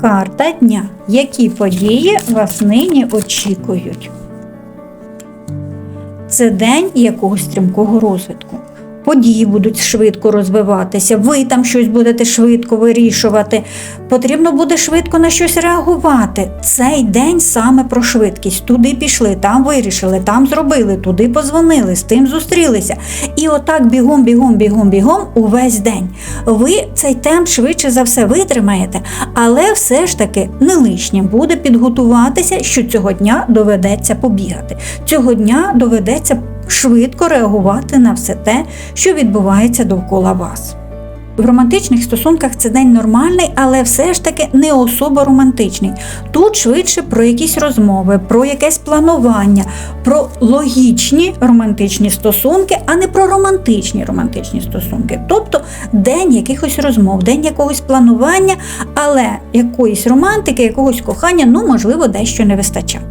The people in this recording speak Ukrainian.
Карта дня. Які події вас нині очікують? Це день якогось стрімкого розвитку. Події будуть швидко розвиватися, ви там щось будете швидко вирішувати. Потрібно буде швидко на щось реагувати. Цей день саме про швидкість. Туди пішли, там вирішили, там зробили, туди позвонили, з тим зустрілися. І отак бігом, бігом, бігом, бігом увесь день. Ви цей темп швидше за все витримаєте, але все ж таки не лишнім буде підготуватися, що цього дня доведеться побігати. Цього дня доведеться швидко реагувати на все те, що відбувається довкола вас. В романтичних стосунках це день нормальний, але все ж таки не особо романтичний. Тут швидше про якісь розмови, про якесь планування, про логічні романтичні стосунки, а не про романтичні романтичні стосунки. Тобто день якихось розмов, день якогось планування, але якоїсь романтики, якогось кохання, ну можливо, дещо не вистачає.